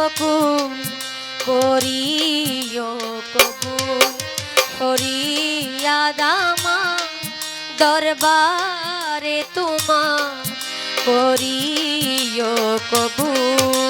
কবুল করিও কবুল। করিয়া দামা দরবারে তোমা করিও কবুল।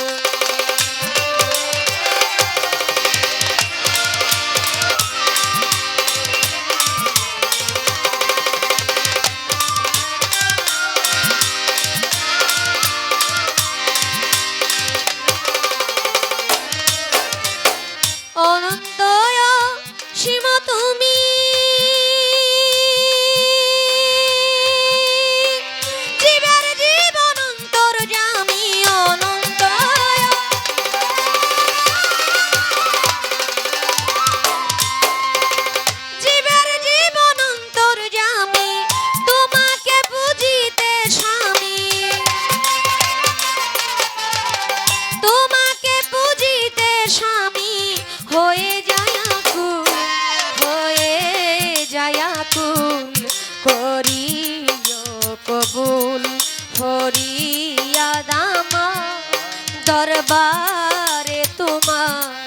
দরবারে তোমার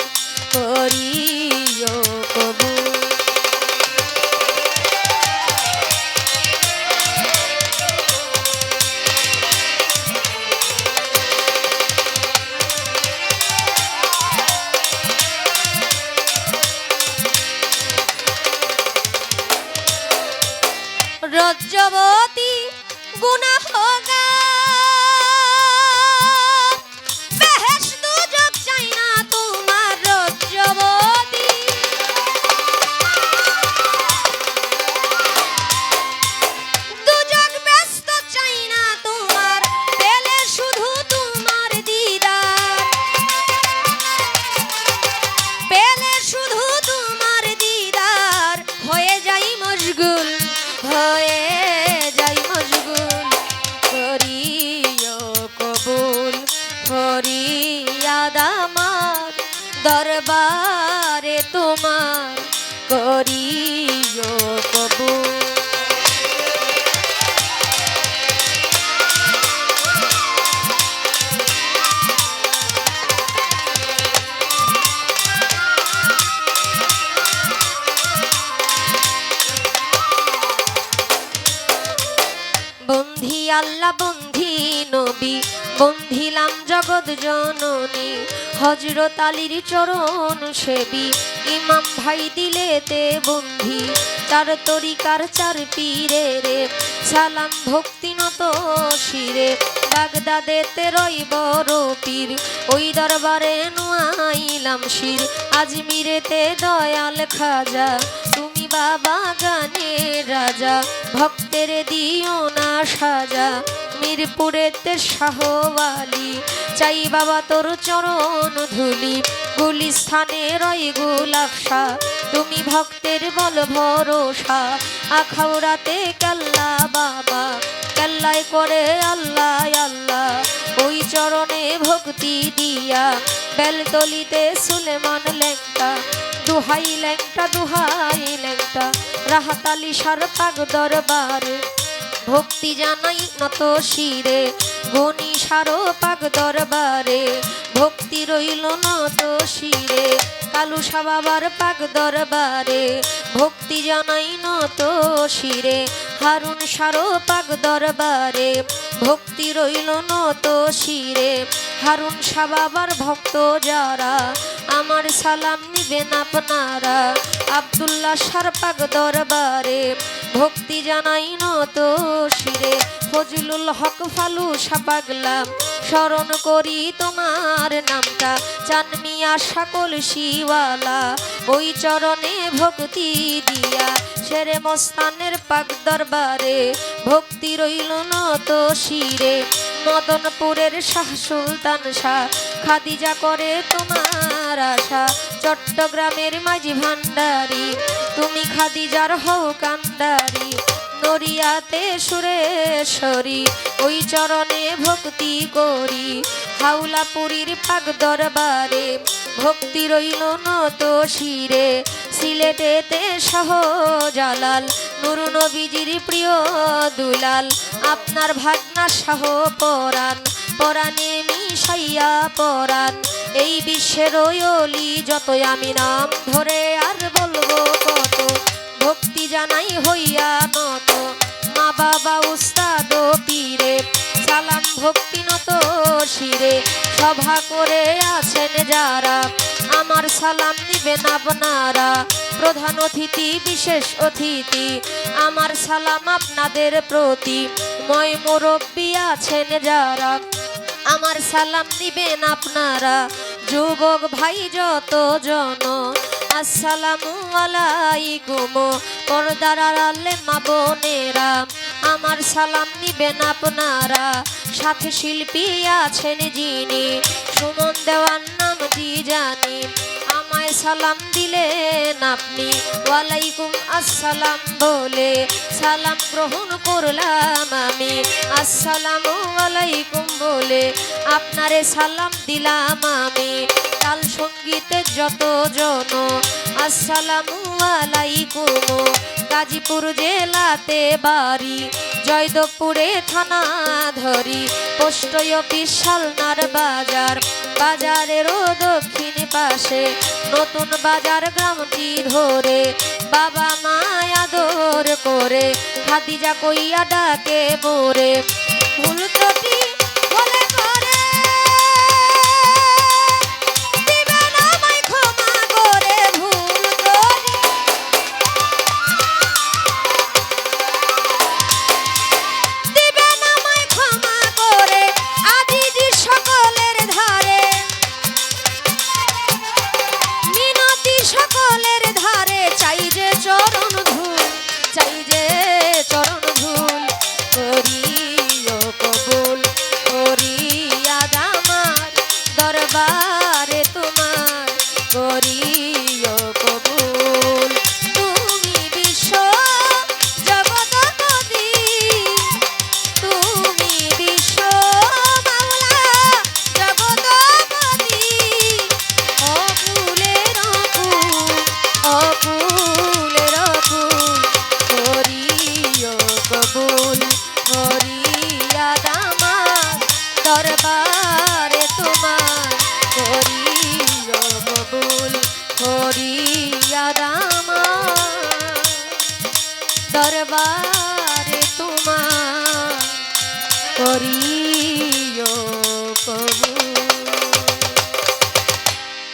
করিও রজ্জবতী বেহেশ বন্ধি নবী, বন্ধিলাম জগৎ জননী। হজরত আলীর চরণ সেবী, ইমাম ভাই দিলেতে বন্ধি। চার তরিকার চার পীরে রে, সালাম ভক্তি নত শিরে। বাগদাদেতে রই বড় পীর, ওই দরবারে নুয়াইলাম শির। আজমিরেতে দয়াল খাজা, তুমি বাবা গানের রাজা, ভক্তের দিও না সাজা। মিরপুরেতে শাহওয়ালি, চাই বাবা তোর চরণ ধুলি। গুলিস্থানে রই গোলাপসা তুমি ভক্তের বল ভরসা। আখাউড়াতে কাল্লা বাবা, কাল্লায় করে আল্লাহ আল্লাহ। ওই চরণে ভক্তি দিয়া, বেলতলিতে সুলেমান লেংটা। দুহাই লেংটা দুহাই লেংটা রাহাতালি সার পাগ দরবারে। ভক্তি জানাই নত শিরে গনি সারো পাগ দরবারে। ভক্তি রইল নত শিরে, কালু বাবার পাগ দরবারে। ভক্তি জানাই নত শিরে, হারুন সারো পাগ দরবারে। ভক্তি রইল নত শিরে, হারুন বাবার ভক্ত যারা সালাম নিবেন আপনারা। আবদুল্লাহ সারপাক দরবারে ভক্তি জানাই নত শিরে। ফজলুল হক ফালু সাপাগলাম স্মরণ করি তোমার নামটা। চানমিয়া সকল শিওয়ালা, ওই চরণে ভক্তি দিয়া। শেরে মস্তানের পাক দরবারে ভক্তি রইল নত শিরে। মদনপুরের শাহ সুলতান শাহ, খাদিজা করে তোমার আশা। চট্টগ্রামের মাঝি ভান্ডারি তুমি খাদিজার হও কান্ডারি নরিয়াতে সুরেশ্বরী ওই চরণে ভক্তি করি। হাওলাপুরীর পাক দরবারে ভক্তি রইল নত শিরে, সিলেটেতে সহজালাল নুর নবীজির প্রিয় দুলাল, আপনার ভাগনা শাহ পরাণ পরাণে মিশাইয়া পরাণ। এই বিশ্বের অলি যতই আমি নাম ধরে আর বলব কত, ভক্তি জানাই হইয়া নত মা বাবা, উস্তাদ, পীরে সালাম ভক্তি নত শিরে। সভা করে আছেন যারা, আমার সালাম দিবেন আপনারা। প্রধান অতিথি, বিশেষ অতিথি, আমার সালাম আপনাদের প্রতি। ময় মুরব্বী আছেন যারা আমার সালাম দিবেন আপনারা। যুবক ভাই যত জন আসসালামু আলাইকুম। পর্দার মা বোনেরা, আমার সালাম নিবেন আপনারা। সাথে শিল্পী আছেন যিনি, সুমন দেওয়ার নাম জি জানি। সালাম দিলেন আপনি। ওয়ালাইকুম আসসালাম বলে সালাম গ্রহণ করলাম আমি। আসসালাম আলাইকুম বলে আপনারে সালাম দিলাম আমি। তাল সঙ্গীতের যত জন, আসসালাম আলাইকুম। গাজীপুর জেলাতে বাড়ি, জয়দেবপুরে থানা ধরি। পোস্ট অফিস সালনার বাজার বাজারেরও দক্ষিণ পাশে। নতুন বাজার গ্রামটি ধরে, বাবা মায়া আদর করে। খাদিজা কইয়া ডাকে মোরে। ভুল দরবারে তোমার করি